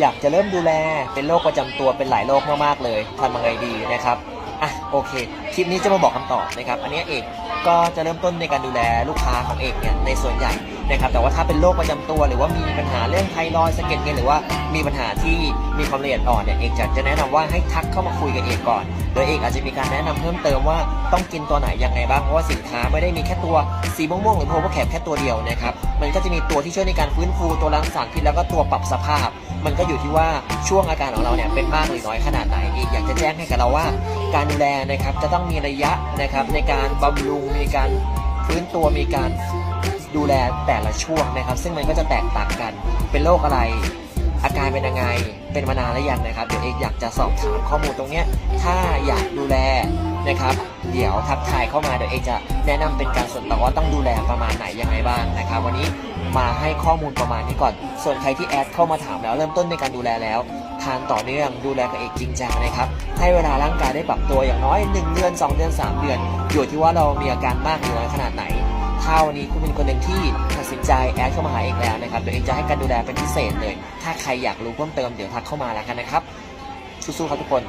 อยากจะเริ่มดูแลเป็นโรคประจำตัวเป็นหลายโรคมากๆเลยทำยังไงดีนะครับอะโอเคคลิปนี้จะมาบอกคำตอบนะครับอันนี้เอกก็จะเริ่มต้นในการดูแลลูกค้าของเอกเนี่ยในส่วนใหญ่นะครับแต่ว่าถ้าเป็นโรคประจำตัวหรือว่ามีปัญหาเรื่องไทรอยด์สะเก็ดเงินหรือว่ามีปัญหาที่มีความละเอียดอ่อนเนี่ยเอกจะจะแนะนำว่าให้ทักเข้ามาคุยกับเอกก่อนโดยเอกอาจจะมีการแนะนำเพิ่มเติมว่าต้องกินตัวไหนยังไงบ้าง เพราะว่าสินค้าไม่ได้มีแค่ตัวสีม่วงๆหรือโพวกแคปแค่ตัวเดียวนะครับ มันก็จะมีตัวที่ช่วยในการฟื้นฟูตัวล้างสารพิษแล้วก็ตัวปรับสภาพ มันก็อยู่ที่ว่าช่วงอาการของเราเนี่ยเป็นมากหรือน้อยขนาดไหนอีกอยากจะแจ้งให้กับเราว่า การดูแลนะครับจะต้องมีระยะนะครับในการบำรุงมีการฟื้นตัวมีการดูแลแต่ละช่วงนะครับ ซึ่งมันก็จะแตกต่างกันเป็นโรคอะไร การเป็นยังไง เป็นมานานหรือยังนะครับ เดี๋ยวเอกอยากจะสอบถามข้อมูลตรงเนี้ย ถ้าอยากดูแลนะครับ เดี๋ยวทักทายเข้ามาเดี๋ยวเอกจะแนะนำเป็นการส่วนตัวว่าต้องดูแลประมาณไหนยังไงบ้างนะครับ วันนี้มาให้ข้อมูลประมาณนี้ก่อน ส่วนใครที่แอดเข้ามาถามแล้วเริ่มต้นในการดูแลแล้ว ทานต่อเนื่องดูแลกับเอกจริงจังนะครับ ให้เวลาร่างกายได้ปรับตัวอย่างน้อย 1 เดือน 2 เดือน 3 เดือน อยู่ที่ว่าเรามีอาการมากหรือน้อยขนาดไหน้าวันนี้คุณเป็นคนหนึ่งที่ตัดสินใจแอดเข้ามาหาเอกแล้วนะครับเดี๋ยวเองจะให้การดูแลเป็นพิเศษเลย ถ้าใครอยากรู้เพิ่มเติมเดี๋ยวทักเข้ามาแล้วกันนะครับสู้ๆครับทุกคน